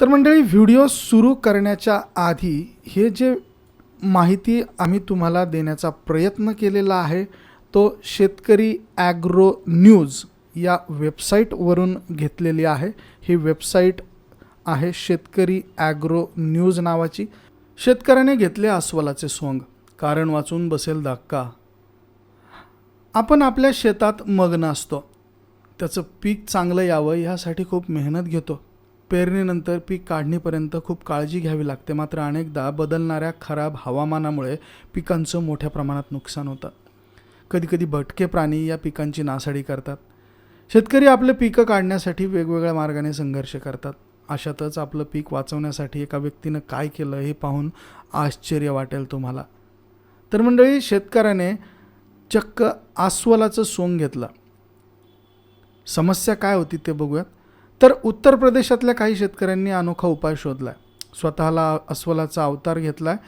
तर मंडळी व्हिडिओ सुरू करण्याच्या आधी हे जे माहिती आम्ही तुम्हाला देण्याचा प्रयत्न केलेला आहे तो शेतकरी ॲग्रो न्यूज या वेबसाईटवरून घेतलेली आहे. ही वेबसाईट आहे शेतकरी ॲग्रो न्यूज नावाची. शेतकऱ्याने घेतले अस्वलाचे सोंग. कारण वाचून बसेल धक्का. आपण आपल्या शेतात मग्न असतो त्याचं पीक चांगलं यावं ह्यासाठी खूप मेहनत घेतो. पेरणीनंतर पीक काढणीपर्यंत खूप काळजी घ्यावी लागते. मात्र अनेकदा बदलणाऱ्या खराब हवामानामुळे पिकांचं मोठ्या प्रमाणात नुकसान होतं. कधीकधी भटके प्राणी या पिकांची नासाडी करतात. शेतकरी आपले पिकं काढण्यासाठी वेगवेगळ्या मार्गाने संघर्ष करतात. अशातच आपलं पीक वाचवण्यासाठी एका व्यक्तीनं काय केलं हे पाहून आश्चर्य वाटेल तुम्हाला. तर मंडळी शेतकऱ्याने चक्क आस्वलाचं सोंग घेतलं. समस्या काय होती ते बघूयात. तर उत्तर प्रदेशातल्या काही शेतकऱ्यांनी अनोखा उपाय शोधला आहे स्वतःला अस्वलाचा अवतार घेतला आहे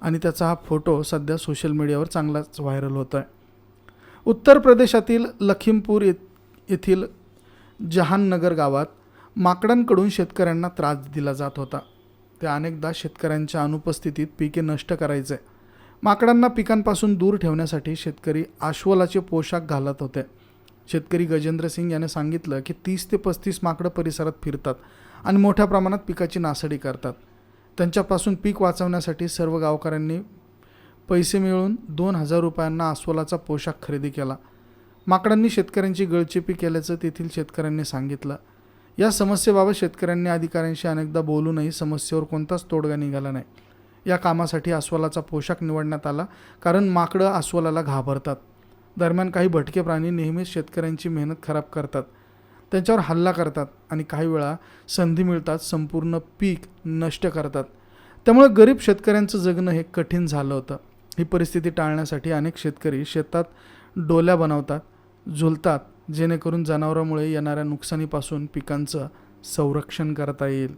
आणि त्याचा हा फोटो सध्या सोशल मीडियावर चांगलाच व्हायरल होतो आहे उत्तर प्रदेशातील लखीमपूर येथील जहाननगर गावात माकडांकडून शेतकऱ्यांना त्रास दिला जात होता. ते अनेकदा शेतकऱ्यांच्या अनुपस्थितीत पिके नष्ट करायचे. माकडांना पिकांपासून दूर ठेवण्यासाठी शेतकरी आश्वलाचे पोशाख घालत होते. शेतकरी गजेंद्र सिंग याने सांगितलं की तीस ते पस्तीस माकडं परिसरात फिरतात आणि मोठ्या प्रमाणात पिकाची नासाडी करतात. त्यांच्यापासून पीक वाचवण्यासाठी सर्व गावकऱ्यांनी पैसे मिळवून दोन हजार रुपयांना अस्वलाचा पोशाख खरेदी केला. माकडांनी शेतकऱ्यांची गळचेपी केल्याचं तेथील शेतकऱ्यांनी सांगितलं. या समस्येबाबत शेतकऱ्यांनी अधिकाऱ्यांशी अनेकदा बोलूनही समस्येवर कोणताच तोडगा निघाला नाही. या कामासाठी अस्वलाचा पोशाख निवडण्यात आला कारण माकडं अस्वलाला घाबरतात. दरम्यान काही भटके प्राणी नेहमीच शेतकऱ्यांची मेहनत खराब करतात. त्यांच्यावर हल्ला करतात आणि काही वेळा संधी मिळतात संपूर्ण पीक नष्ट करतात. त्यामुळे गरीब शेतकऱ्यांचं जगणं हे कठीण झालं होतं. ही परिस्थिती टाळण्यासाठी अनेक शेतकरी शेतात डोल्या बनवतात झुलतात जेणेकरून जनावरांमुळे येणाऱ्या नुकसानीपासून पिकांचं संरक्षण करता येईल.